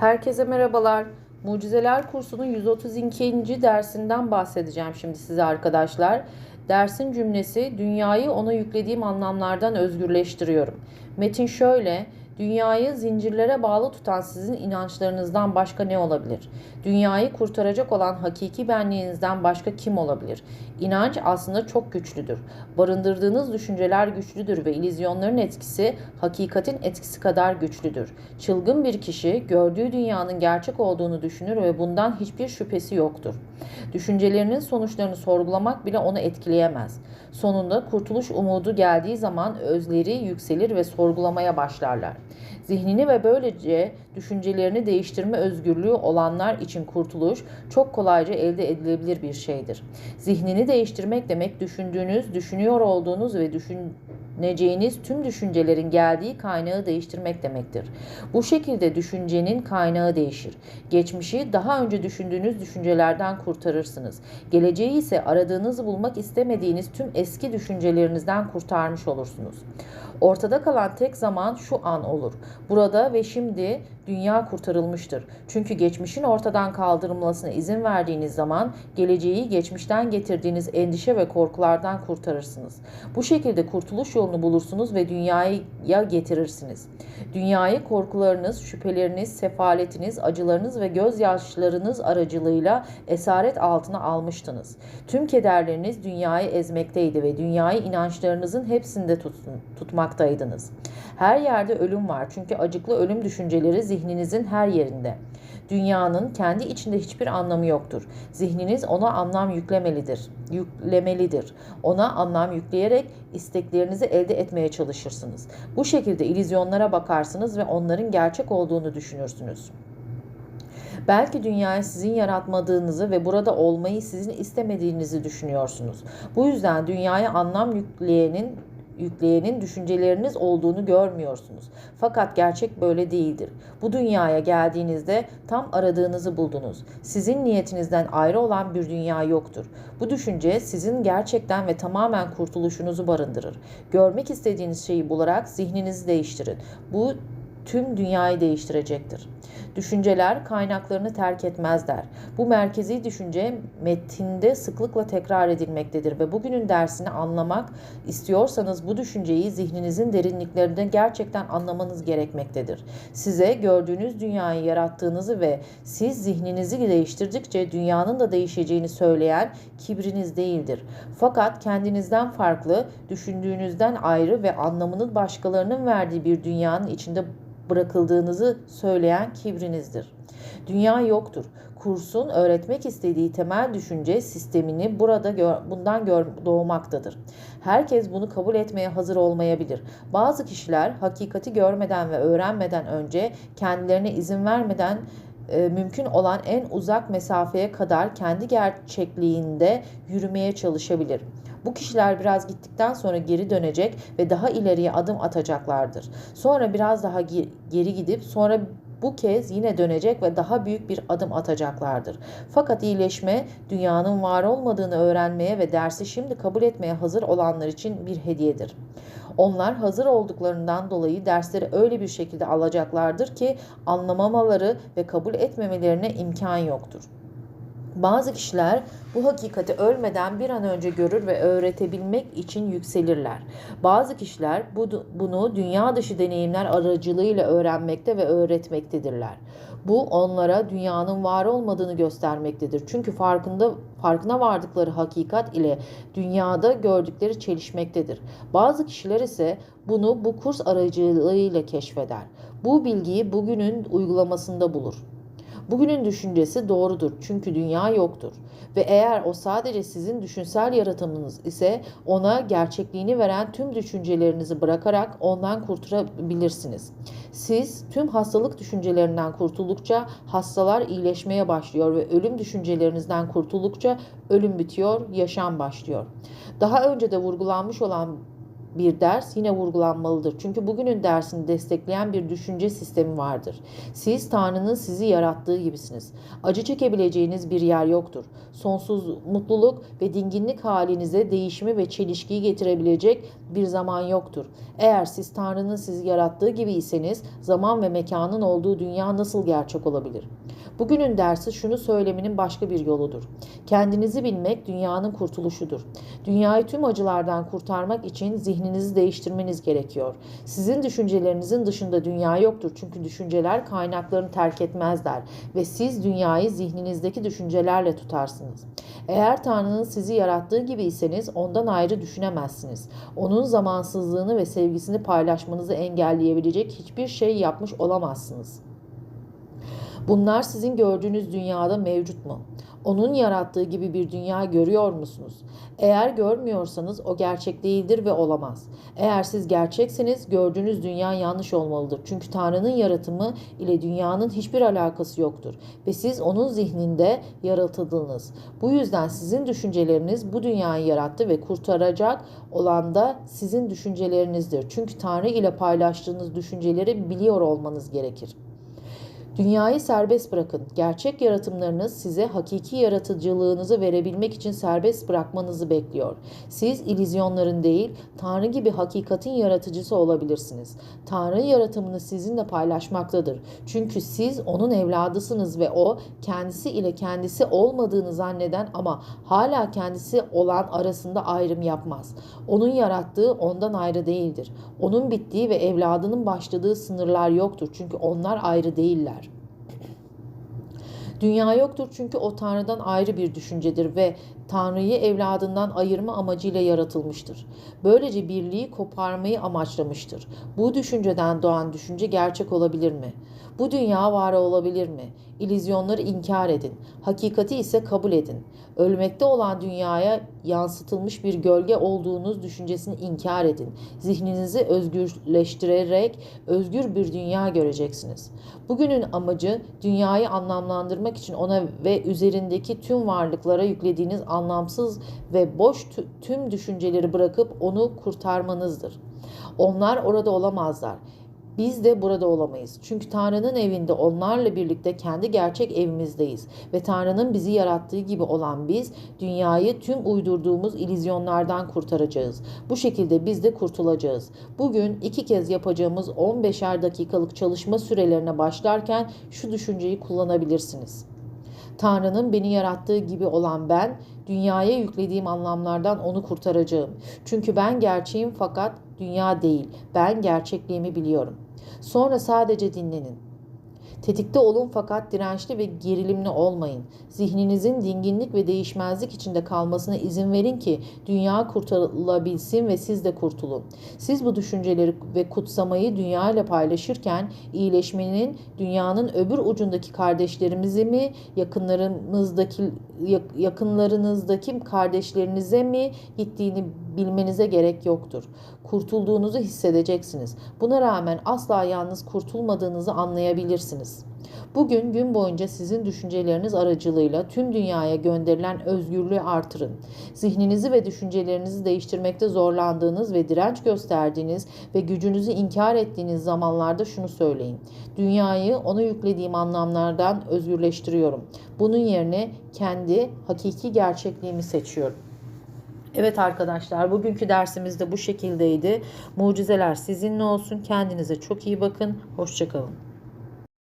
Herkese merhabalar. Mucizeler kursunun 132. dersinden bahsedeceğim şimdi size arkadaşlar. Dersin cümlesi dünyayı ona yüklediğim anlamlardan özgürleştiriyorum. Metin şöyle: Dünyayı zincirlere bağlı tutan sizin inançlarınızdan başka ne olabilir? Dünyayı kurtaracak olan hakiki benliğinizden başka kim olabilir? İnanç aslında çok güçlüdür. Barındırdığınız düşünceler güçlüdür ve ilizyonların etkisi hakikatin etkisi kadar güçlüdür. Çılgın bir kişi gördüğü dünyanın gerçek olduğunu düşünür ve bundan hiçbir şüphesi yoktur. Düşüncelerinin sonuçlarını sorgulamak bile onu etkileyemez. Sonunda kurtuluş umudu geldiği zaman özleri yükselir ve sorgulamaya başlarlar. Zihnini ve böylece düşüncelerini değiştirme özgürlüğü olanlar için kurtuluş çok kolayca elde edilebilir bir şeydir. Zihnini değiştirmek demek düşündüğünüz, düşünüyor olduğunuz ve düşüneceğiniz tüm düşüncelerin geldiği kaynağı değiştirmek demektir. Bu şekilde düşüncenin kaynağı değişir. Geçmişi daha önce düşündüğünüz düşüncelerden kurtarırsınız. Geleceği ise aradığınızı bulmak istemediğiniz tüm eski düşüncelerinizden kurtarmış olursunuz. Ortada kalan tek zaman şu an olur. Burada ve şimdi dünya kurtarılmıştır. Çünkü geçmişin ortadan kaldırılmasına izin verdiğiniz zaman geleceği geçmişten getirdiğiniz endişe ve korkulardan kurtarırsınız. Bu şekilde kurtuluş yolunu bulursunuz ve dünyaya getirirsiniz. Dünyayı korkularınız, şüpheleriniz, sefaletiniz, acılarınız ve gözyaşlarınız aracılığıyla esaret altına almıştınız. Tüm kederleriniz dünyayı ezmekteydi ve dünyayı inançlarınızın hepsinde tutun, tutmaktaydınız. Her yerde ölüm var çünkü acıklı ölüm düşünceleri zihninizin her yerinde. Dünyanın kendi içinde hiçbir anlamı yoktur. Zihniniz ona anlam yüklemelidir. Yüklemelidir. Ona anlam yükleyerek isteklerinizi elde etmeye çalışırsınız. Bu şekilde ilizyonlara bakarsınız ve onların gerçek olduğunu düşünürsünüz. Belki dünyayı sizin yaratmadığınızı ve burada olmayı sizin istemediğinizi düşünüyorsunuz. Bu yüzden dünyaya anlam yükleyenin yükleyenin düşünceleriniz olduğunu görmüyorsunuz. Fakat gerçek böyle değildir. Bu dünyaya geldiğinizde tam aradığınızı buldunuz. Sizin niyetinizden ayrı olan bir dünya yoktur. Bu düşünce sizin gerçekten ve tamamen kurtuluşunuzu barındırır. Görmek istediğiniz şeyi bularak zihninizi değiştirin. Bu tüm dünyayı değiştirecektir. Düşünceler kaynaklarını terk etmezler. Bu merkezi düşünce metinde sıklıkla tekrar edilmektedir ve bugünün dersini anlamak istiyorsanız bu düşünceyi zihninizin derinliklerinde gerçekten anlamanız gerekmektedir. Size gördüğünüz dünyayı yarattığınızı ve siz zihninizi değiştirdikçe dünyanın da değişeceğini söyleyen kibriniz değildir. Fakat kendinizden farklı, düşündüğünüzden ayrı ve anlamının başkalarının verdiği bir dünyanın içinde bırakıldığınızı söyleyen kibrinizdir. Dünya yoktur. Kursun öğretmek istediği temel düşünce sistemini burada gör, bundan gör, doğmaktadır. Herkes bunu kabul etmeye hazır olmayabilir. Bazı kişiler hakikati görmeden ve öğrenmeden önce kendilerine izin vermeden e, mümkün olan en uzak mesafeye kadar kendi gerçekliğinde yürümeye çalışabilir. Bu kişiler biraz gittikten sonra geri dönecek ve daha ileriye adım atacaklardır. Sonra biraz daha geri gidip sonra bu kez yine dönecek ve daha büyük bir adım atacaklardır. Fakat iyileşme dünyanın var olmadığını öğrenmeye ve dersi şimdi kabul etmeye hazır olanlar için bir hediyedir. Onlar hazır olduklarından dolayı dersleri öyle bir şekilde alacaklardır ki anlamamaları ve kabul etmemelerine imkan yoktur. Bazı kişiler bu hakikati ölmeden bir an önce görür ve öğretebilmek için yükselirler. Bazı kişiler bu, bunu dünya dışı deneyimler aracılığıyla öğrenmekte ve öğretmektedirler. Bu onlara dünyanın var olmadığını göstermektedir. Çünkü farkında farkına vardıkları hakikat ile dünyada gördükleri çelişmektedir. Bazı kişiler ise bunu bu kurs aracılığıyla keşfeder. Bu bilgiyi bugünün uygulamasında bulur. Bugünün düşüncesi doğrudur çünkü dünya yoktur. Ve eğer o sadece sizin düşünsel yaratımınız ise ona gerçekliğini veren tüm düşüncelerinizi bırakarak ondan kurtulabilirsiniz. Siz tüm hastalık düşüncelerinden kurtuldukça hastalar iyileşmeye başlıyor ve ölüm düşüncelerinizden kurtuldukça ölüm bitiyor, yaşam başlıyor. Daha önce de vurgulanmış olan bir ders yine vurgulanmalıdır. Çünkü bugünün dersini destekleyen bir düşünce sistemi vardır. Siz Tanrı'nın sizi yarattığı gibisiniz. Acı çekebileceğiniz bir yer yoktur. Sonsuz mutluluk ve dinginlik halinize değişimi ve çelişkiyi getirebilecek bir zaman yoktur. Eğer siz Tanrı'nın sizi yarattığı gibiyseniz zaman ve mekanın olduğu dünya nasıl gerçek olabilir? Bugünün dersi şunu söyleminin başka bir yoludur. Kendinizi bilmek dünyanın kurtuluşudur. Dünyayı tüm acılardan kurtarmak için zihninizi değiştirmeniz gerekiyor. Sizin düşüncelerinizin dışında dünya yoktur. Çünkü düşünceler kaynaklarını terk etmezler ve siz dünyayı zihninizdeki düşüncelerle tutarsınız. Eğer Tanrı'nın sizi yarattığı gibiyseniz ondan ayrı düşünemezsiniz. Onun zamansızlığını ve sevgisini paylaşmanızı engelleyebilecek hiçbir şey yapmış olamazsınız. Bunlar sizin gördüğünüz dünyada mevcut mu? Onun yarattığı gibi bir dünya görüyor musunuz? Eğer görmüyorsanız o gerçek değildir ve olamaz. Eğer siz gerçekseniz gördüğünüz dünya yanlış olmalıdır. Çünkü Tanrı'nın yaratımı ile dünyanın hiçbir alakası yoktur ve siz onun zihninde yaratıldınız. Bu yüzden sizin düşünceleriniz bu dünyayı yarattı ve kurtaracak olan da sizin düşüncelerinizdir. Çünkü Tanrı ile paylaştığınız düşünceleri biliyor olmanız gerekir. Dünyayı serbest bırakın. Gerçek yaratımlarınız size hakiki yaratıcılığınızı verebilmek için serbest bırakmanızı bekliyor. Siz ilizyonların değil, Tanrı gibi hakikatin yaratıcısı olabilirsiniz. Tanrı yaratımını sizinle paylaşmaktadır. Çünkü siz onun evladısınız ve o kendisi ile kendisi olmadığını zanneden ama hala kendisi olan arasında ayrım yapmaz. Onun yarattığı ondan ayrı değildir. Onun bittiği ve evladının başladığı sınırlar yoktur. Çünkü onlar ayrı değiller. Dünya yoktur çünkü o Tanrı'dan ayrı bir düşüncedir ve Tanrı'yı evladından ayırma amacıyla yaratılmıştır. Böylece birliği koparmayı amaçlamıştır. Bu düşünceden doğan düşünce gerçek olabilir mi? Bu dünya var olabilir mi? İllüzyonları inkar edin. Hakikati ise kabul edin. Ölmekte olan dünyaya yansıtılmış bir gölge olduğunuz düşüncesini inkar edin. Zihninizi özgürleştirerek özgür bir dünya göreceksiniz. Bugünün amacı dünyayı anlamlandırmak için ona ve üzerindeki tüm varlıklara yüklediğiniz anlamsız ve boş tüm düşünceleri bırakıp onu kurtarmanızdır. Onlar orada olamazlar. Biz de burada olamayız. Çünkü Tanrı'nın evinde onlarla birlikte kendi gerçek evimizdeyiz. Ve Tanrı'nın bizi yarattığı gibi olan biz dünyayı tüm uydurduğumuz ilizyonlardan kurtaracağız. Bu şekilde biz de kurtulacağız. Bugün iki kez yapacağımız 15'er dakikalık çalışma sürelerine başlarken şu düşünceyi kullanabilirsiniz. Tanrı'nın beni yarattığı gibi olan ben, dünyaya yüklediğim anlamlardan onu kurtaracağım. Çünkü ben gerçeğim fakat dünya değil. Ben gerçekliğimi biliyorum. Sonra sadece dinlenin. Tetikte olun fakat dirençli ve gerilimli olmayın. Zihninizin dinginlik ve değişmezlik içinde kalmasına izin verin ki dünya kurtulabilsin ve siz de kurtulun. Siz bu düşünceleri ve kutsamayı dünya ile paylaşırken iyileşmenin dünyanın öbür ucundaki kardeşlerimizi mi, yakınlarımızdaki yakınlarınızdaki kardeşlerinize mi gittiğini bilmenize gerek yoktur. Kurtulduğunuzu hissedeceksiniz. Buna rağmen asla yalnız kurtulmadığınızı anlayabilirsiniz. Bugün gün boyunca sizin düşünceleriniz aracılığıyla tüm dünyaya gönderilen özgürlüğü artırın. Zihninizi ve düşüncelerinizi değiştirmekte zorlandığınız ve direnç gösterdiğiniz ve gücünüzü inkar ettiğiniz zamanlarda şunu söyleyin. Dünyayı ona yüklediğim anlamlardan özgürleştiriyorum. Bunun yerine kendi hakiki gerçekliğimi seçiyorum. Evet arkadaşlar bugünkü dersimiz de bu şekildeydi. Mucizeler sizinle olsun. Kendinize çok iyi bakın. Hoşçakalın.